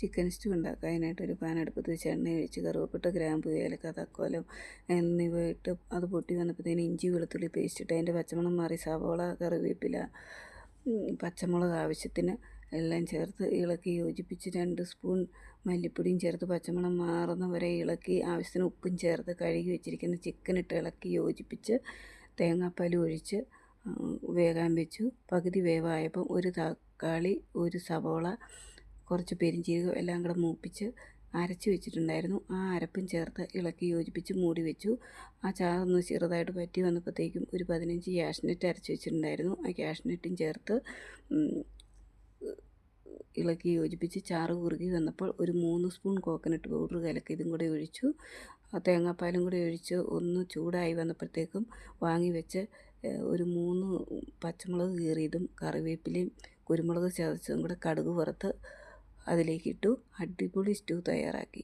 Chicken stew ഉണ്ടാക്കുക. അതിനായിട്ടൊരു pan അടുപ്പത്ത് വെച്ച് എണ്ണ ഒഴിച്ച് കറുവപ്പട്ട ഗ്രാമ്പു ഏലക്ക തക്കോലം എന്നിവ ഇട്ട് അത് പൊട്ടി വന്നപ്പോഴത്തേന് ഇഞ്ചി വെളുത്തുള്ളി പേസ്റ്റ് ഇട്ട് അതിന്റെ പച്ചമണം മാറി സവോള കറിവേപ്പില പച്ചമുളക് ആവശ്യത്തിന് എല്ലാം ചേർത്ത് ഇളക്കി യോജിപ്പിച്ച് രണ്ട് സ്പൂൺ മല്ലിപ്പൊടിയും ചേർത്ത് പച്ചമണം മാറുന്ന വരെ ഇളക്കി ആവശ്യത്തിന് ഉപ്പും ചേർത്ത് കഴുകി വെച്ചിരിക്കുന്ന ചിക്കൻ ഇട്ട് ഇളക്കി യോജിപ്പിച്ച് തേങ്ങാപ്പാൽ ഒഴിച്ച് വേകാൻ വെച്ചു. പകുതി വേവായപ്പം ഒരു തക്കാളി ഒരു സവോള കുറച്ച് പെരിഞ്ചീരകം എല്ലാം കൂടെ മൂപ്പിച്ച് അരച്ച് വെച്ചിട്ടുണ്ടായിരുന്നു. ആ അരപ്പും ചേർത്ത് ഇളക്കി യോജിപ്പിച്ച് മൂടി വെച്ചു. ആ ചാറൊന്ന് ചെറുതായിട്ട് പറ്റി വന്നപ്പോഴത്തേക്കും ഒരു പതിനഞ്ച് ക്യാഷ്നെറ്റ് അരച്ച് വെച്ചിട്ടുണ്ടായിരുന്നു. ആ ക്യാഷ്നെറ്റും ചേർത്ത് ഇളക്കി യോജിപ്പിച്ച് ചാറ് കുറുകി വന്നപ്പോൾ ഒരു മൂന്ന് സ്പൂൺ കോക്കനട്ട് പൗഡർ കലക്കി ഇതും കൂടെ ഒഴിച്ചു. തേങ്ങാപ്പാലും കൂടി ഒഴിച്ച് ഒന്ന് ചൂടായി വന്നപ്പോഴത്തേക്കും വാങ്ങി വെച്ച് ഒരു മൂന്ന് പച്ചമുളക് കീറിയതും കറിവേപ്പിലയും കുരുമുളക് ചതച്ചതും കൂടെ കടുക് വറുത്ത് അതിലേക്കിട്ടു അടിപൊളി സ്റ്റൂ തയ്യാറാക്കി.